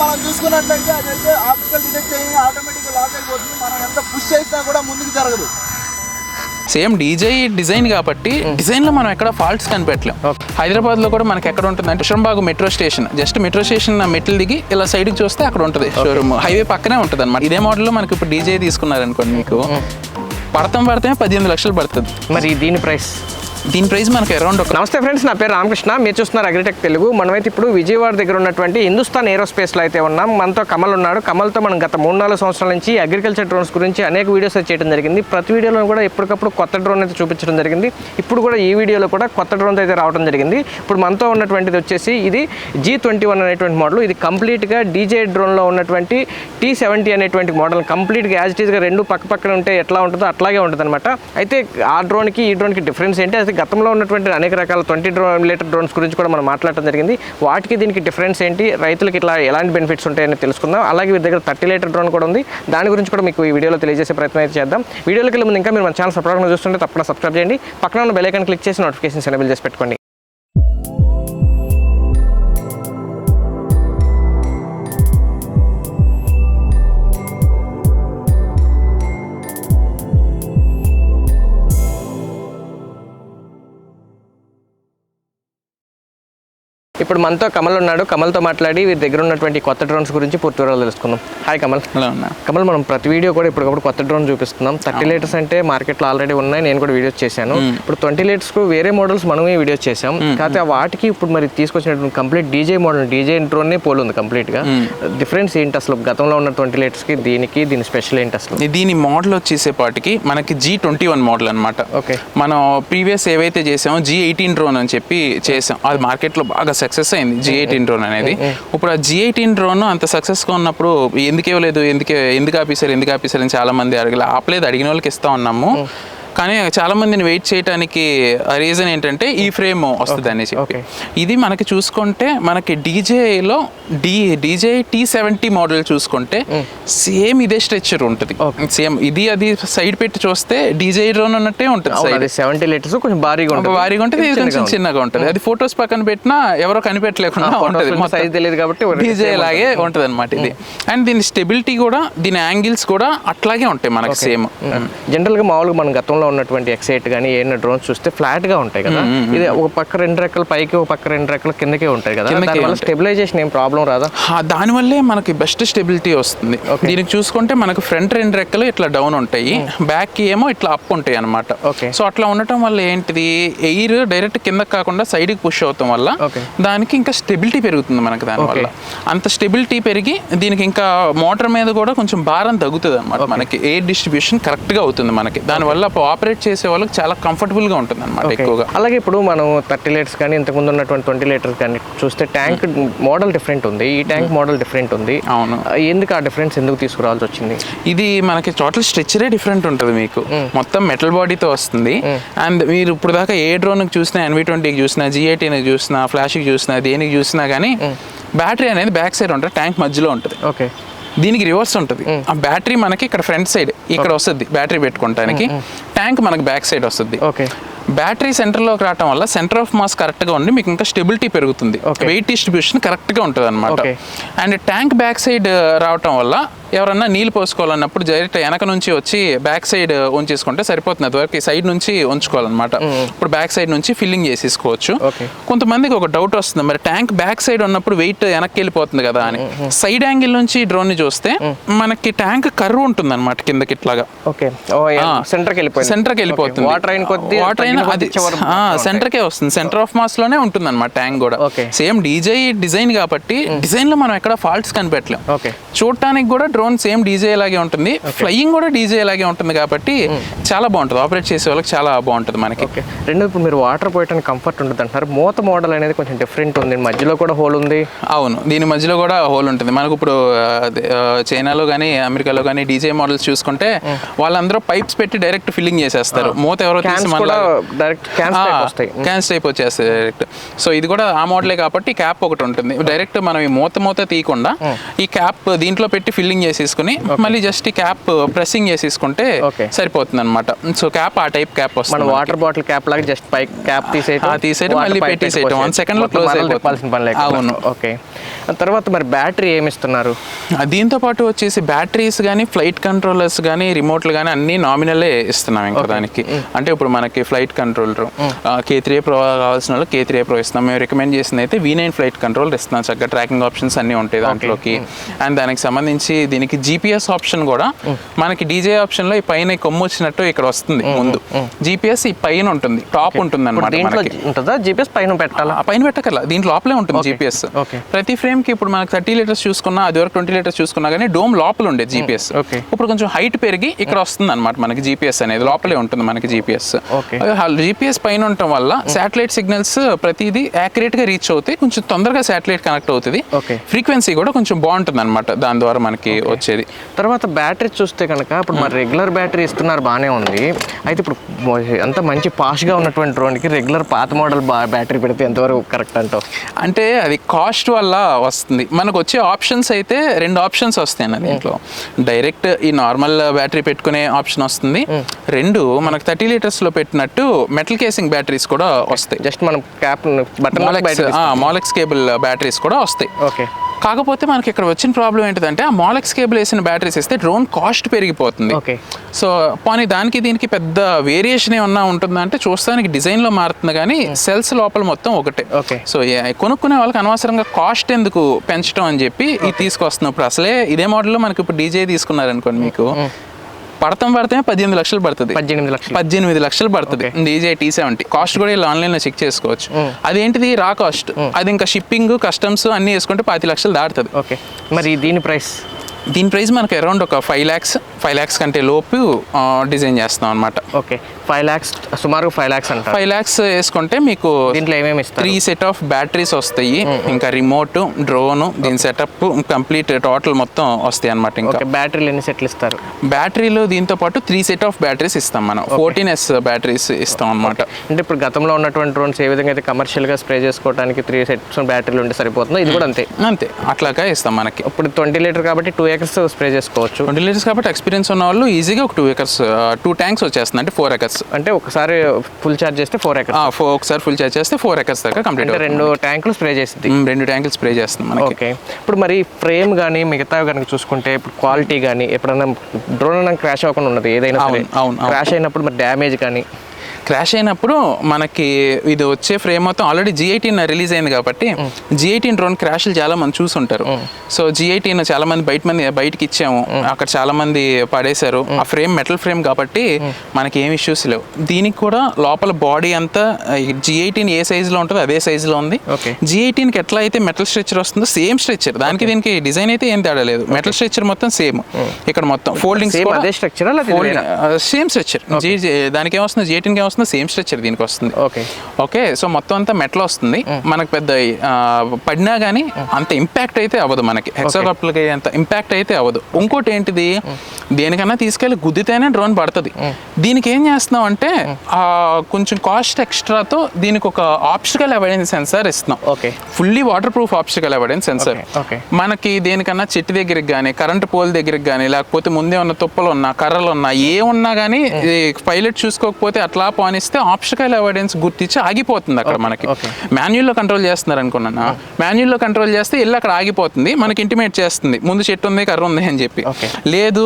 మనం చూసుకున్నట్లయితే అదైతే ఆప్టికల్ డిటెక్ట్ అయ్యి ఆటోమేటిక్గా లాక్ అయిపోతుంది. మనం ఎంత పుష్ చేసినా కూడా ముందుకు జరగదు. సేమ్ డీజే డిజైన్ కాబట్టి డిజైన్లో మనం ఎక్కడ ఫాల్ట్స్ కనిపెట్టలేం. హైదరాబాద్లో కూడా మనకి ఎక్కడ ఉంటుంది అంటే Vishrambaug metro station just metro station మెట్లు దిగి ఇలా సైడ్కి చూస్తే అక్కడ ఉంటుంది. షోరూమ్ హైవే పక్కనే ఉంటుంది అనమాట ఇదే మోడల్లో మనకి ఇప్పుడు డీజే తీసుకున్నారనుకోండి మీకు. పడతాం పడితే పద్దెనిమిది లక్షలు పడుతుంది. మరి దీని ప్రైస్ దీని ప్రైస్ మనకి అరౌండ్ ఒక నమస్తే ఫ్రెండ్స్ నా పేరు రామకృష్ణ. మీరు చూస్తున్నారు అగ్రిటెక్ తెలుగు. మనమైతే ఇప్పుడు విజయవాడ దగ్గర ఉన్నటువంటి హిందుస్థాన్ ఏరోస్పేస్లో అయితే ఉన్నాం. మనతో కమల్ ఉన్నాడు. కమల్తో మనం గత మూడు నాలుగు సంవత్సరాల నుంచి అగ్రికల్చర్ డ్రోన్స్ గురించి అనేక వీడియోస్ చేయడం జరిగింది. ప్రతి వీడియోలో కూడా ఎప్పటికప్పుడు కొత్త డ్రోన్ అయితే చూపించడం జరిగింది. ఇప్పుడు కూడా ఈ వీడియోలో కూడా కొత్త డ్రోన్ అయితే రావడం జరిగింది. ఇప్పుడు మనతో ఉన్నటువంటిది వచ్చేసి ఇది జీ ట్వంటీ వన్ అనేటువంటి మోడల్ ఇది కంప్లీట్గా డీజే డ్రోన్లో ఉన్నటువంటి టీ సెవెంటీ అనేటువంటి మోడల్ కంప్లీట్గా యాజ్ ఇట్ ఈస్గా రెండు పక్క పక్కన ఉంటే ఎట్లా ఉంటుందో అట్లాగే ఉంటుంది అయితే ఆ డ్రోన్కి ఈ డ్రోన్కి డిఫరెన్స్ ఏంటి? తర్వాత గతంలో ఉన్నటువంటి అనేక రకాల ట్వంటీ డ్రోన్ లీటర్ డ్రోన్స్ గురించి కూడా మనం మాట్లాడటం జరిగింది. వాటికి దీనికి డిఫరెన్స్ ఏంటి? రైతులకు ఇట్లా ఎలాంటి బెనిఫిట్స్ ఉంటాయని తెలుసుకుందాం. అలాగే వీరి దగ్గర థర్టీ లీటర్ డ్రోన్ కూడా ఉంది. దాని గురించి కూడా మీకు ఈ వీడియోలో తెలియజేసే ప్రయత్నం అయితే చేద్దాం. వీడియోలోకి వెళ్ళి ముందు ఇంకా మీరు మన ఛానల్ సబ్స్క్రైబ్ చూస్తుంటే తప్పకుండా సబ్స్క్రైబ్ చేయండి. పక్కన ఉన్న బెల్ ఐకాన్ క్లిక్ చేసి నోటిఫికేషన్స్ ఎనేబుల్ చేసి పెట్టుకోండి. ఇప్పుడు మనతో కమల్ ఉన్నాడు. కమల్తో మాట్లాడి వీరి దగ్గర ఉన్నటువంటి కొత్త డ్రోన్స్ గురించి పూర్తి వివరాలు తెలుసుకుందాం. హాయ్ కమల్. కమల్ మనం ప్రతి వీడియో కూడా ఇప్పటికప్పుడు కొత్త డ్రోన్ చూపిస్తున్నాం. థర్టీ లీటర్స్ అంటే మార్కెట్లో ఆల్రెడీ ఉన్నాయి. నేను కూడా వీడియోస్ చేశాను. ఇప్పుడు ట్వంటీ లీటర్స్కు వేరే మోడల్స్ మనమే వీడియోస్ చేసాం కాకపోతే వాటికి ఇప్పుడు మరి తీసుకొచ్చినటువంటి complete DJ model DJ drone pole ఉంది కంప్లీట్గా. డిఫరెన్స్ ఏంటి అసలు? గతంలో ఉన్న ట్వంటీ లీటర్స్కి దీనికి దీని స్పెషల్ ఏంటి అసలు? దీని మోడల్ వచ్చేసేపాటికి మనకి జీ ట్వంటీ వన్ మోడల్ అనమాట ఓకే మనం ప్రీవియస్ ఏవైతే చేసామో జీ ఎయిటీన్ డ్రోన్ అని చెప్పి చేసాం. అది మార్కెట్లో బాగా సక్సెస్ అయింది జీ ఎయిటీన్ డ్రోన్ అనేది. ఇప్పుడు ఆ జీ ఎయిటీన్ డ్రోన్ అంత సక్సెస్గా ఉన్నప్పుడు ఎందుకు ఇవ్వలేదు ఎందుకు ఎందుకు ఆపేశారు ఎందుకు ఆపేశారు అని చాలా మంది అడగలే ఆపలేదు అడిగిన వాళ్ళకి ఇస్తా ఉన్నాము. కానీ చాలా మందిని వెయిట్ చేయడానికి రీజన్ ఏంటంటే ఈ ఫ్రేమ్ వస్తుంది అని చెప్పి ఇది మనకి చూసుకుంటే మనకి డీజేలో D DJ T seventy model చూసుకుంటే సేమ్ ఇదే స్ట్రెచ్చర్ ఉంటుంది. సేమ్ ఇది అది సైడ్ పెట్టి చూస్తే డీజే డ్రోన్ ఉన్నట్టే ఉంటుంది సైడ్ సెవెంటీ లీటర్స్ కొంచెం భారీగా ఉంటుంది. భారీగా ఉంటుంది ఇది కొంచెం చిన్నగా ఉంటుంది. అది ఫొటోస్ పక్కన పెట్టినా ఎవరో కనిపెట్టలేకుండా ఉంటుంది సైజ్ తెలియదు కాబట్టి డీజే లాగే ఉంటుంది. అనమాట ఇది. అండ్ దీని స్టెబిలిటీ కూడా దీని యాంగిల్స్ కూడా అట్లాగే ఉంటాయి మనకి సేమ్ జనరల్గా మామూలుగా మన గతంలో ఉన్నటువంటి ఎక్సైట్ కానీ ఏమైనా డ్రోన్స్ చూస్తే ఫ్లాట్గా ఉంటాయి కదా. ఇది ఒక పక్క రెండు రెక్కలు పైకి ఒక పక్క రెండు రెక్కలు కిందకే ఉంటాయి కదా. దానివల్ల. స్టెబిలైజేషన్ ఏం ప్రాబ్లం రాదా? దానివల్లే మనకి బెస్ట్ స్టెబిలిటీ వస్తుంది. దీనికి చూసుకుంటే మనకు ఫ్రంట్ రెండు రెక్కలు ఇట్లా డౌన్ ఉంటాయి బ్యాక్ ఏమో ఇట్లా అప్ ఉంటాయి అనమాట. సో అట్లా ఉండటం వల్ల ఏంటిది? ఎయిర్ డైరెక్ట్ కింద కాకుండా సైడ్కి పుష్ అవుతాం వల్ల. దానికి ఇంకా స్టెబిలిటీ పెరుగుతుంది మనకి దానివల్ల. అంత స్టెబిలిటీ పెరిగి దీనికి ఇంకా మోటార్ మీద కూడా కొంచెం భారం తగ్గుతుంది అనమాట మనకి. ఎయిర్ డిస్ట్రిబ్యూషన్ కరెక్ట్గా అవుతుంది మనకి. దానివల్ల ఆపరేట్ చేసే వాళ్ళకి చాలా కంఫర్టబుల్గా ఉంటుంది అనమాట ఎక్కువగా. అలాగే ఇప్పుడు మనం థర్టీ లీటర్స్ కానీ ఇంతకుముందు ఉన్నటువంటి ట్వంటీ లీటర్స్ కానీ చూస్తే ట్యాంక్ మోడల్ డిఫరెంట్ ఉంది. ఈ ట్యాంక్ మోడల్ డిఫరెంట్ ఉంది. అవును. ఎందుకు ఆ డిఫరెన్స్ ఎందుకు తీసుకురావాల్సి వచ్చింది? ఇది మనకి టోటల్ స్ట్రక్చరే డిఫరెంట్ ఉంటుంది మీకు. మొత్తం మెటల్ బాడీతో వస్తుంది. అండ్ మీరు ఇప్పుడు దాకా ఏ డ్రోన్కి చూసినా ఎన్వి ట్వంటీకి చూసినా జిఐటీకి చూసినా ఫ్లాష్కి చూసినా దేనికి చూసినా కానీ బ్యాటరీ అనేది బ్యాక్ సైడ్ ఉంటుంది ట్యాంక్ మధ్యలో ఉంటుంది. ఓకే దీనికి రివర్స్ ఉంటుంది. ఆ బ్యాటరీ మనకి ఇక్కడ ఫ్రంట్ సైడ్ ఇక్కడ వస్తుంది బ్యాటరీ పెట్టుకోవడానికి ట్యాంక్ మనకి బ్యాక్ సైడ్ వస్తుంది. ఓకే. బ్యాటరీ సెంటర్లోకి రావడం వల్ల సెంటర్ ఆఫ్ మాస్ కరెక్ట్గా ఉండి మీకు ఇంకా స్టెబిలిటీ పెరుగుతుంది. వెయిట్ డిస్ట్రిబ్యూషన్ కరెక్ట్గా ఉంటుంది అనమాట. అండ్ ట్యాంక్ బ్యాక్ సైడ్ రావటం వల్ల ఎవరన్నా నీళ్ళు పోసుకోవాలన్నప్పుడు డైరెక్ట్ వెనక నుంచి వచ్చి బ్యాక్ సైడ్ ఉంచేసుకుంటే సరిపోతుంది. అదివరకు సైడ్ నుంచి ఉంచుకోవాలన్నమాట. ఇప్పుడు బ్యాక్ సైడ్ నుంచి ఫిల్లింగ్ చేసేసుకోవచ్చు. కొంతమందికి ఒక డౌట్ వస్తుంది. మరి ట్యాంక్ బ్యాక్ సైడ్ ఉన్నప్పుడు వెయిట్ వెనక్కి వెళ్ళిపోతుంది కదా అని. సైడ్ యాంగిల్ నుంచి డ్రోన్ని చూస్తే మనకి ట్యాంక్ కర్వ్ ఉంటుంది అనమాట కిందకి ఇట్లాగా. సెంటర్కి వెళ్ళిపోతుంది. వాటర్ అయిన అది. సెంటర్కే వస్తుంది. సెంటర్ ఆఫ్ మాస్లోనే ఉంటుంది అనమాట ట్యాంక్ కూడా. సేమ్ డీజే డిజైన్ కాబట్టి డిజైన్లో మనం ఎక్కడ ఫాల్ట్స్ కనిపెట్టలేం. చూడటానికి కూడా డ్రోన్ సేమ్ డీజే లాగే ఉంటుంది. ఫ్లయింగ్ కూడా డీజే లాగే ఉంటుంది కాబట్టి చాలా బాగుంటుంది. ఆపరేట్ చేసే వాళ్ళకి చాలా బాగుంటుంది మనకి. రెండు ఇప్పుడు మీరు వాటర్ పోయటానికి కంఫర్ట్ ఉంటుంది అంటారు మూత మోడల్ అనేది కొంచెం డిఫరెంట్ ఉంది. మధ్యలో కూడా హోల్ ఉంది. అవును. దీని మధ్యలో కూడా హోల్ ఉంటుంది. మనకు ఇప్పుడు చైనాలో కానీ అమెరికాలో కానీ డీజే మోడల్స్ చూసుకుంటే వాళ్ళందరూ పైప్స్ పెట్టి డైరెక్ట్ ఫిల్లింగ్ చేసేస్తారు. మూత ఎవరో తీసి డైరెక్ట్ క్యాన్స్ టైప్ వచ్చేస్తుంది డైరెక్ట్ సో ఇది కూడా ఆ మోడలే కాబట్టి క్యాప్ ఒకటి ఉంటుంది. డైరెక్ట్ మనం ఈ మూత మూత తీయకుండా ఈ క్యాప్ దీంట్లో పెట్టి ఫిల్లింగ్ చేసేసుకుని మళ్ళీ జస్ట్ ఈ క్యాప్ ప్రెస్సింగ్ చేసేసుకుంటే. సరిపోతుంది అనమాట సో క్యాప్ ఆ టైప్ క్యాప్ వస్తుంది వాటర్ బాటిల్ క్యాప్ లాగా జస్ట్ పై క్యాప్ తీసేయటం తీసేయటం, మళ్ళీ పెట్టేసేయటం. One second లో. తిప్పాల్సిన పని అవును. ఓకే. తర్వాత మరి బ్యాటరీ ఏమి ఇస్తున్నారు ఆ, దీంతో పాటు వచ్చేసి బ్యాటరీస్ కానీ ఫ్లైట్ కంట్రోలర్స్ కానీ రిమోట్లు కానీ అన్ని నామినలే ఇస్తున్నాం ఇంకా దానికి. అంటే ఇప్పుడు మనకి flight controller K three pro కావాల్సిన వాళ్ళు కే త్రీ ప్రో ఇస్తున్నాం. మేము రికమెండ్ చేసింది అయితే వీ నైన్ ఫ్లైట్ కంట్రోలర్ ఇస్తున్నాం. చక్కగా ట్రాకింగ్ ఆప్షన్స్ అన్నీ ఉంటాయి దాంట్లోకి. అండ్ దానికి సంబంధించి దీనికి జీపీఎస్ ఆప్షన్ కూడా మనకి డీజే ఆప్షన్లో ఈ పైన కొమ్ము వచ్చినట్టు ఇక్కడ వస్తుంది ముందు. జీపీఎస్ ఈ పైన ఉంటుంది టాప్ ఉంటుంది? అనమాట జీపీఎస్ పైన పెట్టాలా? పైన పెట్టకల్లా దీంట్లో లోపలే ఉంటుంది జీపీఎస్. ప్రతి ఫ్రేమ్కి ఇప్పుడు మనకి థర్టీ లీటర్స్ చూసుకున్నా అది వరకు ట్వంటీ లీటర్స్ చూసుకున్నా కానీ డోమ్ లోపల ఉండేది జీపీఎస్. ఇప్పుడు కొంచెం హైట్ పెరిగి ఇక్కడ వస్తుంది అనమాట మనకి జీపీఎస్ అనేది. లోపలే ఉంటుంది మనకి జీపీఎస్. జీపీఎస్ పైన ఉండటం వల్ల శాటిలైట్ సిగ్నల్స్ ప్రతిదీ యాక్యురేట్గా రీచ్ అవుతాయి. కొంచెం తొందరగా శాటిలైట్ కనెక్ట్ అవుతుంది. ఫ్రీక్వెన్సీ కూడా కొంచెం బాగుంటుంది అనమాట దాని ద్వారా మనకి వచ్చేది. తర్వాత బ్యాటరీ చూస్తే కనుక ఇప్పుడు మరి రెగ్యులర్ బ్యాటరీ ఇస్తున్నారు బాగానే ఉంది. అయితే ఇప్పుడు అంత మంచి పాష్గా ఉన్నటువంటి డ్రోన్కి రెగ్యులర్ పాత మోడల్ బ్యాటరీ పెడితే ఎంతవరకు కరెక్ట్ అంటావు అంటే అది కాస్ట్ వల్ల వస్తుంది. మనకు వచ్చే ఆప్షన్స్ అయితే రెండు ఆప్షన్స్ వస్తాయి అన్న దీంట్లో. డైరెక్ట్ ఈ నార్మల్ బ్యాటరీ పెట్టుకునే ఆప్షన్ వస్తుంది. రెండు మనకు థర్టీ లీటర్స్లో పెట్టినట్టు మెటల్ కేసింగ్ బ్యాటరీస్ కూడా వస్తాయి. జస్ట్ మనం cap button Molex cable batteries కూడా వస్తాయి. ఓకే కాకపోతే మనకి ఇక్కడ వచ్చిన ప్రాబ్లం ఏంటిదంటే ఆ మాలెక్స్ కేబుల్ వేసిన బ్యాటరీస్ ఇస్తే డ్రోన్ కాస్ట్ పెరిగిపోతుంది. ఓకే సో పోనీ దానికి దీనికి పెద్ద వేరియేషన్ ఏమన్నా ఉంటుందా అంటే చూస్తానికి డిజైన్లో మారుతుంది కానీ సెల్స్ లోపల మొత్తం ఒకటే. Okay. సో కొనుక్కునే వాళ్ళకి అనవసరంగా కాస్ట్ ఎందుకు పెంచడం అని చెప్పి ఇది తీసుకొస్తున్నాం ఇప్పుడు అసలే ఇదే మోడల్లో మనకి ఇప్పుడు డీజే తీసుకున్నారనుకోండి మీకు. పడతాం పడితే పద్దెనిమిది లక్షలు పడుతుంది. పద్దెనిమిది లక్షలు. పద్దెనిమిది లక్షలు పడుతుంది. డీజే టీ సెవెంటీ కాస్ట్ కూడా ఇలా ఆన్లైన్లో చెక్ చేసుకోవచ్చు. అదేంటిది? రా కాస్ట్. అది ఇంకా షిప్పింగ్ కస్టమ్స్ అన్ని వేసుకుంటే పాతి లక్షలు దాటుతుంది. ఓకే. మరి దీని ప్రైస్? దీని ప్రైస్ మనకి అరౌండ్ ఒక ఫైవ్ ల్యాక్స్ ఫైవ్ ల్యాక్స్ కంటే లోపు డిజైన్ చేస్తాం అనమాట ఓకే. ఫైవ్ ల్యాక్స్ సుమారు ఫైవ్ ల్యాక్స్ అంటారు. ఫైవ్ ల్యాక్స్ వేసుకుంటే మీకు దీంట్లో ఏమేమి ఇస్తారు? త్రీ సెట్ ఆఫ్ బ్యాటరీస్ వస్తాయి. ఇంకా రిమోట్ డ్రోన్ దీని సెటప్ కంప్లీట్ టోటల్ మొత్తం వస్తాయి అనమాట ఇంకా. ఓకే బ్యాటరీలు ఎన్ని సెట్లు ఇస్తారు? బ్యాటరీలు దీంతో పాటు త్రీ సెట్ ఆఫ్ బ్యాటరీస్ ఇస్తాం మనం. ఫోర్టీన్ ఎస్ బ్యాటరీస్ ఇస్తాం అనమాట అంటే ఇప్పుడు గతంలో ఉన్నటువంటి డ్రోన్స్ ఏ విధంగా అయితే కమర్షియల్గా స్ప్రే చేసుకోవడానికి త్రీ సెట్స్ బ్యాటరీలు ఉంటే సరిపోతుందో ఇది కూడా అంతే. అంతే. అట్లాగా ఇస్తాం మనకి. ఇప్పుడు ట్వంటీ లీటర్ కాబట్టి టూ ఎకర్స్ స్ప్రే చేసుకోవచ్చు. ట్వంటీ లీటర్స్ కాబట్టి ఎక్స్పీరియన్స్ ఉన్న వాళ్ళు ఈజీగా ఒక టూ ఎకర్స్ టూ ట్యాంక్స్ వచ్చేస్తుంది అంటే ఫోర్ ఎకర్స్ అంటే ఒకసారి ఫుల్ ఛార్జ్ చేస్తే ఫోర్ ఎకర్స్. ఫోర్ ఒకసారి ఫుల్ చార్జ్ చేస్తే ఫోర్ ఎకర్స్ దాకా కంప్లీట్ రెండు ట్యాంకులు స్ప్రే చేసింది రెండు ట్యాంకులు స్ప్రే చేస్తుంది ఓకే. ఇప్పుడు మరి ఫ్రేమ్ కానీ మిగతా కనుక చూసుకుంటే ఇప్పుడు క్వాలిటీ కానీ ఎప్పుడైనా డ్రోన్ క్రాష్ అవ్వకుండా ఉన్నది ఏదైనా. క్రాష్ అయినప్పుడు మరి డ్యామేజ్ కానీ క్రాష్ అయినప్పుడు మనకి ఇది వచ్చే ఫ్రేమ్ మొత్తం ఆల్రెడీ జీ ఎయిటీన్ రిలీజ్ అయింది కాబట్టి జీ ఎయిటీన్ డ్రోన్ క్రాష్లు చాలా మంది చూసుంటారు. సో జీ ఎయిటీన్ చాలా మంది బయట మంది బయటకి ఇచ్చాము. అక్కడ చాలా మంది పడేశారు. ఆ ఫ్రేమ్ మెటల్ ఫ్రేమ్ కాబట్టి మనకి ఏం ఇష్యూస్ లేవు. దీనికి కూడా లోపల బాడీ అంతా జీ ఎయిటీన్ ఏ size లో ఉంటుందో అదే size లో ఉంది. జీ ఎయిటీన్కి ఎట్లా అయితే మెటల్ స్ట్రెచర్ వస్తుందో సేమ్ స్ట్రెచర్. దానికి దీనికి డిజైన్ అయితే ఏం తేడా లేదు. మెటల్ స్ట్రెచర్ మొత్తం సేమ్. ఇక్కడ మొత్తం ఫోల్డింగ్స్ సేమ్ అదే స్ట్రక్చరా సేమ్ స్ట్రక్చర్ జీ దానికి ఏమొస్తుంది జీ ఎయిటీన్కి ఏమొస్తుంది సేమ్ స్ట్రక్చర్ దీనికి వస్తుంది. ఓకే. ఓకే సో మొత్తం అంతా మెటల్ వస్తుంది. మనకు పెద్ద పడినా కానీ అంత ఇంపాక్ట్ అయితే అవ్వదు మనకి. హెక్సాకాప్లకి అంత ఇంపాక్ట్ అయితే అవ్వదు. ఇంకోటి ఏంటిది? దేనికన్నా తీసుకెళ్ళి గుద్దితేనే డ్రోన్ పడుతుంది. దీనికి ఏం చేస్తున్నాం అంటే కొంచెం కాస్ట్ ఎక్స్ట్రాతో దీనికి ఒక ఆప్షికల్ అవాయిడెన్స్ సెన్సార్ ఇస్తున్నాం. Okay. Fully waterproof optical avoidance sensor. మనకి దేనికన్నా చెట్టు దగ్గరికి కానీ కరెంట్ పోల్ దగ్గరికి కానీ లేకపోతే ముందే ఉన్న తుప్పలు ఉన్నా కర్రలు ఉన్నా ఏ ఉన్నా కానీ పైలట్ చూసుకోకపోతే అట్లా పానిస్తే ఆప్షికల్ అవాయిడెన్స్ గుర్తించి ఆగిపోతుంది అక్కడ మనకి. మాన్యువల్లో కంట్రోల్ చేస్తున్నారు అనుకున్నాను? మాన్యువల్లో కంట్రోల్ చేస్తే వెళ్ళి అక్కడ ఆగిపోతుంది మనకి ఇంటిమేట్ చేస్తుంది ముందు చెట్టు ఉంది కర్ర ఉంది అని చెప్పి. లేదు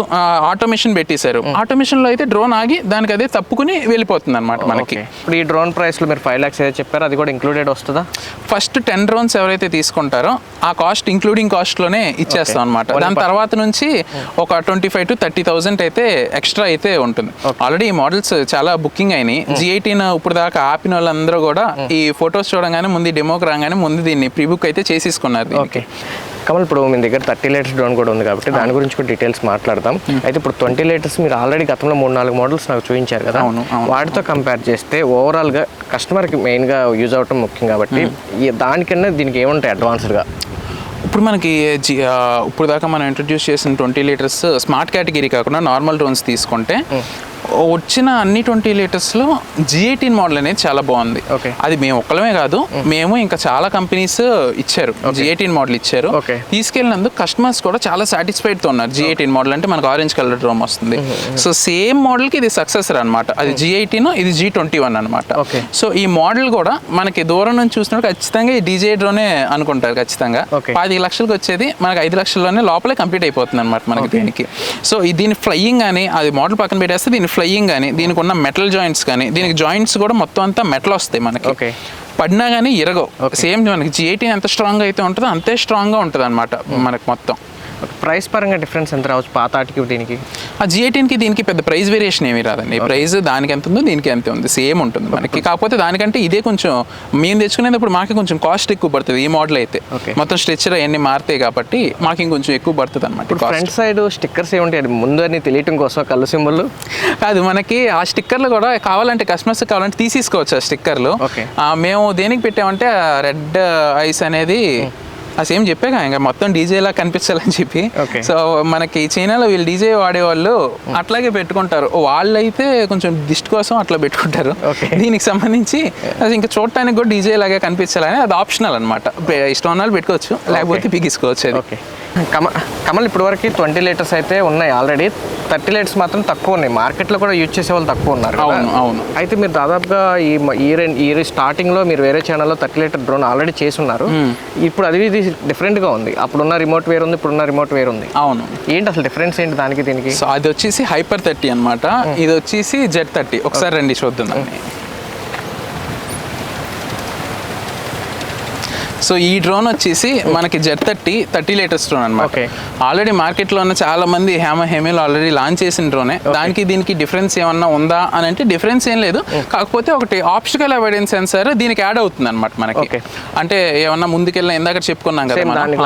ఆటోమేషన్ పెట్టేశారు. ఆటోమేషన్లో అయితే డ్రోన్ ఆగి దానికి అదే తప్పుకుని వెళ్ళిపోతుంది అనమాట మనకి. ఇప్పుడు ఈ డ్రోన్ ప్రైస్లో మీరు ఫైవ్ ల్యాక్స్ ఏదో చెప్పారో అది కూడా ఇంక్లూడెడ్ వస్తుందా? ఫస్ట్ టెన్ డ్రోన్స్ ఎవరైతే తీసుకుంటారో ఆ కాస్ట్ ఇంక్లూడింగ్ కాస్ట్లోనే ఇచ్చేస్తాం అనమాట దాని తర్వాత నుంచి ఒక twenty five to thirty thousand అయితే ఎక్స్ట్రా అయితే ఉంటుంది. ఆల్రెడీ ఈ మోడల్స్ చాలా బుకింగ్ అయినాయి. జీ ఎయిటీన్ ఇప్పుడు దాకా ఆపిన వాళ్ళందరూ కూడా ఈ ఫొటోస్ చూడగానే ముందు డెమోకి రాగానే ముందు దీన్ని ప్రీ బుక్ అయితే చేసేసుకున్నారు. ఓకే. కమల్ ఇప్పుడు మీ దగ్గర థర్టీ లీటర్స్ డ్రోన్ కూడా ఉంది కాబట్టి దాని గురించి కూడా డీటెయిల్స్ మాట్లాడదాం. అయితే ఇప్పుడు ట్వంటీ లీటర్స్ మీరు ఆల్రెడీ గతంలో మూడు నాలుగు మోడల్స్ నాకు చూపించారు కదా. వాటితో కంపేర్ చేస్తే ఓవరాల్గా కస్టమర్కి మెయిన్గా యూజ్ అవటం ముఖ్యం కాబట్టి దానికన్నా దీనికి ఏముంటాయి అడ్వాన్స్డ్గా ఇప్పుడు మనకి ఇప్పుడు దాకా మనం ఇంట్రడ్యూస్ చేసిన ట్వంటీ లీటర్స్ స్మార్ట్ కేటగిరీ కాకుండా నార్మల్ డ్రోన్స్ తీసుకుంటే వచ్చిన అన్ని ట్వంటీ లీటర్స్లో జీ ఎయిటీన్ మోడల్ అనేది చాలా బాగుంది. Okay. అది మేము ఒక్కలమే కాదు మేము. ఇంకా చాలా కంపెనీస్ ఇచ్చారు. జీ ఎయిటీన్ మోడల్ ఇచ్చారు. తీసుకెళ్ళినందుకు కస్టమర్స్ కూడా చాలా సాటిస్ఫైడ్తో ఉన్నారు. జీ ఎయిటీన్ మోడల్ అంటే మనకు ఆరెంజ్ కలర్ డ్రోమ్ వస్తుంది. సో సేమ్ మోడల్కి ఇది సక్సెసర్ అనమాట అది జీ ఎయిటీన్ ఇది జీ ట్వంటీ వన్ అనమాట. సో ఈ మోడల్ కూడా మనకి దూరం నుంచి చూసినప్పుడు ఖచ్చితంగా ఈ డీజే డ్రోనే అనుకుంటారు ఖచ్చితంగా. పది లక్షలకు వచ్చేది మనకి ఐదు లక్షల్లోనే లోపలే కంప్లీట్ అయిపోతుంది అనమాట మనకి దీనికి. సో దీని ఫ్లయింగ్ కానీ అది మోడల్ పక్కన పెట్టేస్తే దీని ఫ్లయింగ్ కానీ దీనికి ఉన్న మెటల్ జాయింట్స్ కానీ దీనికి జాయింట్స్ కూడా మొత్తం అంతా మెటల్ వస్తాయి మనకి. Okay. పడినా కానీ ఇరగవు. సేమ్ మనకి జీ ఎయిటీన్ ఎంత స్ట్రాంగ్ అయితే ఉంటుందో అంతే స్ట్రాంగ్గా ఉంటుంది అనమాట మనకి మొత్తం. ప్రైస్ పరంగా డిఫరెన్స్ ఎంత రావచ్చు? పాత ఆటికి దీనికి? ఆ జీ ఎయిటీన్కి దీనికి పెద్ద ప్రైస్ వేరియేషన్ ఏమీ రాదండి. ప్రైస్ దానికి ఎంత ఉందో దీనికి ఎంత ఉంది. సేమ్ ఉంటుంది మనకి. కాకపోతే దానికంటే ఇదే కొంచెం మేము తెచ్చుకునేది ఇప్పుడు మాకు కొంచెం కాస్ట్ ఎక్కువ పడుతుంది ఈ మోడల్ అయితే. మొత్తం స్ట్రెచ్చర్ అవన్నీ మారుతాయి కాబట్టి మాకు ఇంకొంచెం ఎక్కువ పడుతుంది అనమాట ఫ్రంట్ సైడ్ స్టిక్కర్స్ ఏముంటాయి? ముందు అని తెలియటం కోసం కళ్ళు సింబల్? కాదు మనకి ఆ స్టిక్కర్లు కూడా కావాలంటే కస్టమర్స్ కావాలంటే తీసేసుకోవచ్చు ఆ స్టిక్కర్లు మేము దేనికి పెట్టామంటే రెడ్ ఐస్ అనేది ఆ సేమ్ చెప్పాక ఇంకా మొత్తం డీజే లా కనిపించాలని చెప్పి. సో మనకి చైనాలో వీళ్ళు డీజే వాడేవాళ్ళు అట్లాగే పెట్టుకుంటారు. వాళ్ళైతే కొంచెం దిష్టి కోసం అట్లా పెట్టుకుంటారు. దీనికి సంబంధించి అది ఇంకా చూడటానికి కూడా డీజే లాగే కనిపించాలని అది ఆప్షనల్ అనమాట ఇష్టం ఉన్న వాళ్ళు పెట్టుకోవచ్చు లేకపోతే బిగిసుకోవచ్చు అది. ఓకే కమ కమల్ ఇప్పటివరకు ట్వంటీ లీటర్స్ అయితే ఉన్నాయి ఆల్రెడీ. థర్టీ లీటర్స్ మాత్రం తక్కువ ఉన్నాయి. మార్కెట్లో కూడా యూజ్ చేసే వాళ్ళు తక్కువ ఉన్నారు? అవును, అవును. అయితే మీరు దాదాపుగా ఈ ఈ రెండు ఈ స్టార్టింగ్లో మీరు వేరే ఛానల్లో థర్టీ లీటర్ డ్రోన్ ఆల్రెడీ చేసి ఉన్నారు ఇప్పుడు అది ఇది డిఫరెంట్గా ఉంది. అప్పుడున్న రిమోట్ వేరు ఉంది ఇప్పుడున్న రిమోట్ వేరు ఉంది. అవును. ఏంటి అసలు డిఫరెన్స్ ఏంటి దానికి దీనికి? సో అది వచ్చేసి హైపర్ థర్టీ అనమాట ఇది వచ్చేసి జెడ్ థర్టీ. ఒకసారి రండి చూద్దాం సో ఈ డ్రోన్ వచ్చేసి మనకి Z thirty thirty latest drone అనమాట. ఆల్రెడీ మార్కెట్లో ఉన్న చాలా మంది హేమ హేమేలు ఆల్రెడీ లాంచ్ చేసిన డ్రోనే దానికి దీనికి డిఫరెన్స్ ఏమన్నా ఉందా అని అంటే డిఫరెన్స్ ఏం లేదు. కాకపోతే ఒకటి ఆప్టికల్ అవాయిడెన్స్ సెన్సార్ దీనికి యాడ్ అవుతుంది అనమాట మనకి. అంటే ఏమన్నా ముందుకెళ్ళిన ఇందాక చెప్పుకున్నాం కదా అదే.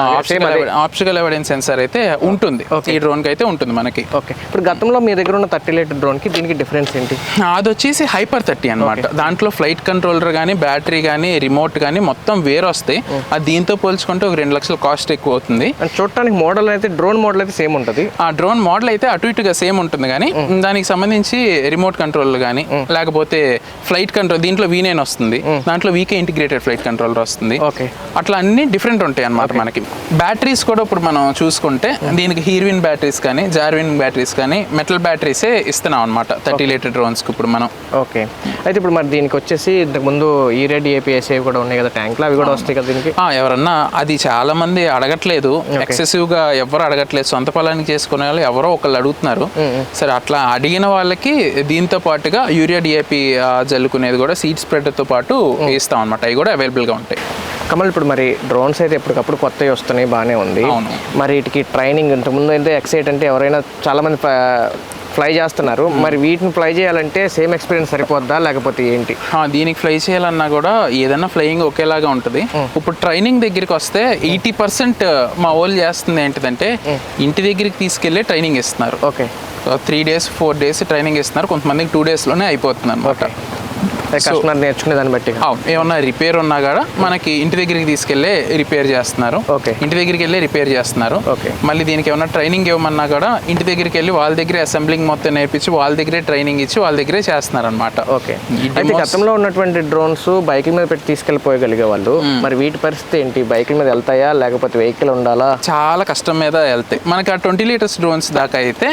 ఆప్టికల్ అవాయిడెన్స్ సెన్సార్ అయితే ఉంటుంది. ఈ డ్రోన్కి అయితే ఉంటుంది మనకి. ఓకే ఇప్పుడు గతంలో మీ దగ్గర ఉన్న థర్టీ లీటర్ డ్రోన్కి దీనికి డిఫరెన్స్ ఏంటి? అది వచ్చేసి హైపర్ థర్టీ అనమాట దాంట్లో ఫ్లైట్ కంట్రోలర్ కానీ బ్యాటరీ కానీ రిమోట్ కానీ మొత్తం వేరే వస్తాయి. అది దీంతో పోల్చుకుంటే ఒక రెండు లక్షల కాస్ట్ ఎక్కువ అవుతుంది. అండ్ చూడటానికి మోడల్ అయితే డ్రోన్ మోడల్ అయితే సేమ్ ఉంటుంది. ఆ డ్రోన్ మోడల్ అయితే అటు ఇటుగా సేమ్ ఉంటుంది కానీ దానికి సంబంధించి రిమోట్ కంట్రోల్ కానీ లేకపోతే ఫ్లైట్ కంట్రోల్ దీంట్లో వీ నైన్ వస్తుంది. దాంట్లో వీకే ఇంటిగ్రేటెడ్ ఫ్లైట్ కంట్రోలర్ వస్తుంది. ఓకే. అట్లా అన్ని డిఫరెంట్ ఉంటాయి అన్నమాట మనకి. బ్యాటరీస్ కూడా ఇప్పుడు మనం చూసుకుంటే దీనికి హీర్విన్ బ్యాటరీస్ కానీ జార్విన్ బ్యాటరీస్ కానీ మెటల్ బ్యాటరీసే ఇస్తున్నాం అనమాట థర్టీ లీటర్ డ్రోన్స్కి ఇప్పుడు మనం. ఓకే. అయితే ఇప్పుడు మరి దీనికి వచ్చేసి ఇంతకుముందు ఈ రెడ్ ఏపీఎస్ కూడా ఉన్నాయి కదా ట్యాంక్లు. అవి కూడా వస్తాయి కదా దీనికి ఎవరన్నా అది చాలా మంది అడగట్లేదు. ఎక్సెసివ్గా ఎవరు అడగట్లేదు. సొంత పొలానికి చేసుకునే వాళ్ళు ఎవరో ఒకళ్ళు అడుగుతున్నారు. సరే అట్లా అడిగిన వాళ్ళకి దీంతో పాటుగా యూరియా డిఏపి జల్లుకునేది కూడా సీడ్ స్ప్రెడ్తో పాటు ఇస్తాం అనమాట అవి కూడా అవైలబుల్గా ఉంటాయి. కమల్ ఇప్పుడు మరి డ్రోన్స్ అయితే ఎప్పటికప్పుడు కొత్తవి వస్తున్నాయి బాగానే ఉంది. మరి వీటికి ట్రైనింగ్ ఇంతకుముందు అయితే ఎక్సైట్ అంటే ఎవరైనా చాలా మంది ఫ్లై చేస్తున్నారు. మరి వీటిని ఫ్లై చేయాలంటే సేమ్ ఎక్స్పీరియన్స్ సరిపోద్దా? లేకపోతే ఏంటి? దీనికి ఫ్లై చేయాలన్నా కూడా ఏదైనా ఫ్లయింగ్ ఒకేలాగా ఉంటుంది. ఇప్పుడు ట్రైనింగ్ దగ్గరికి వస్తే ఎయిటీ పర్సెంట్ మా వాళ్ళు చేస్తుంది ఏంటిదంటే ఇంటి దగ్గరికి తీసుకెళ్ళి ట్రైనింగ్ ఇస్తున్నారు. Okay. Three days four days training ఇస్తున్నారు. కొంతమందికి టూ డేస్లోనే అయిపోతుంది అనమాట కస్టమర్ నేర్చుకునే దాన్ని బట్టి ఏమన్నా రిపేర్ ఉన్నా కూడా మనకి ఇంటి దగ్గరికి తీసుకెళ్ళి రిపేర్ చేస్తున్నారు. Okay. ఇంటి దగ్గరికి వెళ్ళి రిపేర్ చేస్తున్నారు. Okay. మళ్ళీ దీనికి ఏమన్నా ట్రైనింగ్ ఇవ్వమన్నా కూడా ఇంటి దగ్గరికి వెళ్ళి వాళ్ళ దగ్గరే అసెంబ్లింగ్ మొత్తం నేర్పించి వాళ్ళ దగ్గరే ట్రైనింగ్ ఇచ్చి వాళ్ళ దగ్గరే చేస్తున్నారు అనమాట ఓకే అయితే గతంలో ఉన్నటువంటి డ్రోన్స్ బైకుల మీద పెట్టి తీసుకెళ్ళిపోయగలిగే వాళ్ళు మరి వీటి పరిస్థితి ఏంటి? బైకుల మీద వెళ్తాయా? లేకపోతే వెహికల్ ఉండాలా? చాలా కష్టం మీద వెళ్తాయి. మనకి ఆ ట్వంటీ లీటర్స్ డ్రోన్స్ దాకా అయితే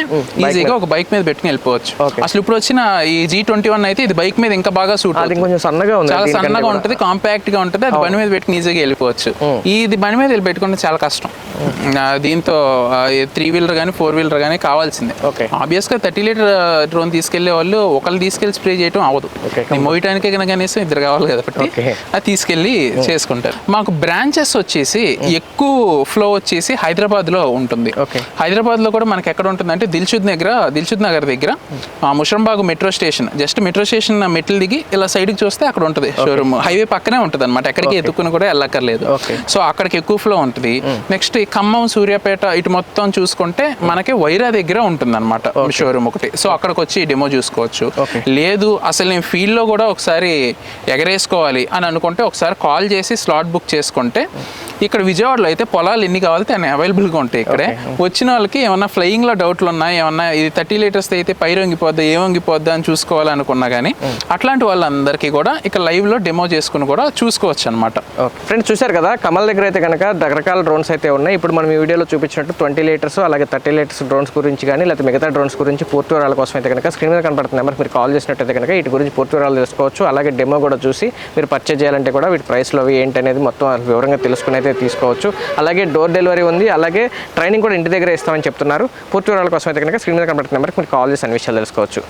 ఈజీగా ఒక బైక్ మీద పెట్టుకుని వెళ్ళిపోవచ్చు. అసలు ఇప్పుడు వచ్చిన ఈ జీ ట్వంటీ వన్ అయితే ఇది బైక్ మీద ఇంకా బాగా సూట్ అది కొంచెం సన్నగా ఉంది చాలా సన్నగా. ఉంటుంది కాంపాక్ట్గా ఉంటుంది అది బండి మీద పెట్టుకుని ఈజీగా వెళ్ళిపోవచ్చు. ఇది బండి మీద వెళ్ళి పెట్టుకుంటే చాలా కష్టం. దీంతో త్రీ వీలర్ కానీ ఫోర్ వీలర్ కానీ కావాల్సిందే. Okay. ఆబ్వియస్గా థర్టీ లీటర్ డ్రోన్ తీసుకెళ్ళే వాళ్ళు ఒకళ్ళు తీసుకెళ్ళి స్ప్రే చేయడం ఈ మోయటానికే కనీసం ఇద్దరు కావాలి కాబట్టి Okay. అది తీసుకెళ్ళి చేసుకుంటారు. మాకు బ్రాంచెస్ వచ్చేసి ఎక్కువ ఫ్లో వచ్చేసి హైదరాబాద్లో ఉంటుంది. హైదరాబాద్లో కూడా మనకి ఎక్కడ ఉంటుంది అంటే దిల్షుద్ దగ్గర దిల్షుద్ నగర్ దగ్గర ఆ, Musarambagh metro station. Just metro station మెట్లు దిగి ఇలా సైడ్కి చూస్తే అక్కడ ఉంటుంది షోరూమ్. హైవే పక్కనే ఉంటుంది అనమాట ఎక్కడికి ఎత్తుకుని కూడా వెళ్ళక్కర్లేదు. సో అక్కడికి ఎక్కువ ఫ్లో ఉంటుంది. నెక్స్ట్ ఈ ఖమ్మం సూర్యాపేట ఇటు మొత్తం చూసుకుంటే మనకి వైరా దగ్గర ఉంటుంది అనమాట షోరూమ్ ఒకటి. సో అక్కడికి వచ్చి డెమో చూసుకోవచ్చు. లేదు అసలు నేను ఫీల్డ్లో కూడా ఒకసారి ఎగరేసుకోవాలి అని అనుకుంటే ఒకసారి కాల్ చేసి స్లాట్ బుక్ చేసుకుంటే ఇక్కడ విజయవాడలో అయితే పొలాలు ఎన్ని కావాలితే అన్ని అవైలబుల్గా ఉంటాయి ఇక్కడే. వచ్చిన వాళ్ళకి ఏమన్నా ఫ్లయింగ్లో డౌట్లు ఉన్నాయి ఏమన్నా ఇది థర్టీ లీటర్స్ అయితే పై వంగిపోద్దా ఏ వంగిపోద్దా అని చూసుకోవాలనుకున్నా కానీ అట్లాంటి వాళ్ళందరికీ కూడా ఇక్కడ లైవ్లో డెమో చేసుకుని కూడా చూసుకోవచ్చు అనమాట ఫ్రెండ్స్ చూశారు కదా? కమల్ దగ్గర అయితే కనుక రకరకాల డ్రోన్స్ అయితే ఉన్నాయి. ఇప్పుడు మనం ఈ వీడియోలో చూపించినట్టు ట్వంటీ లీటర్స్ అలాగే థర్టీ లీటర్స్ డ్రోన్స్ గురించి కానీ లేకపోతే మిగతా డ్రోన్స్ గురించి పూర్తి వివరాల కోసం అయితే కనుక స్క్రీన్ మీద కనపడుతున్న నెంబర్ మీరు కాల్ చేసినట్టయితే కనుక వీటి గురించి పూర్తి వివరాలు తెలుసుకోవచ్చు. అలాగే డెమో కూడా చూసి మీరు పర్చేజ్ చేయాలంటే కూడా వీటి ప్రైస్లో అవి ఏంటి అనేది మొత్తం వివరంగా తెలుసుకుని అయితే తీసుకోవచ్చు. అలాగే డోర్ డెలివరీ ఉంది. అలాగే ట్రైనింగ్ కూడా ఇంటి దగ్గర ఇస్తామని చెప్తున్నారు. పూర్తి వివరాల కోసం అయితే కనుక స్క్రీన్ మీద కనపడుతున్న నెంబర్కి మీరు కాల్ చేసి అన్ని విషయాలు తెలుసుకోవచ్చు.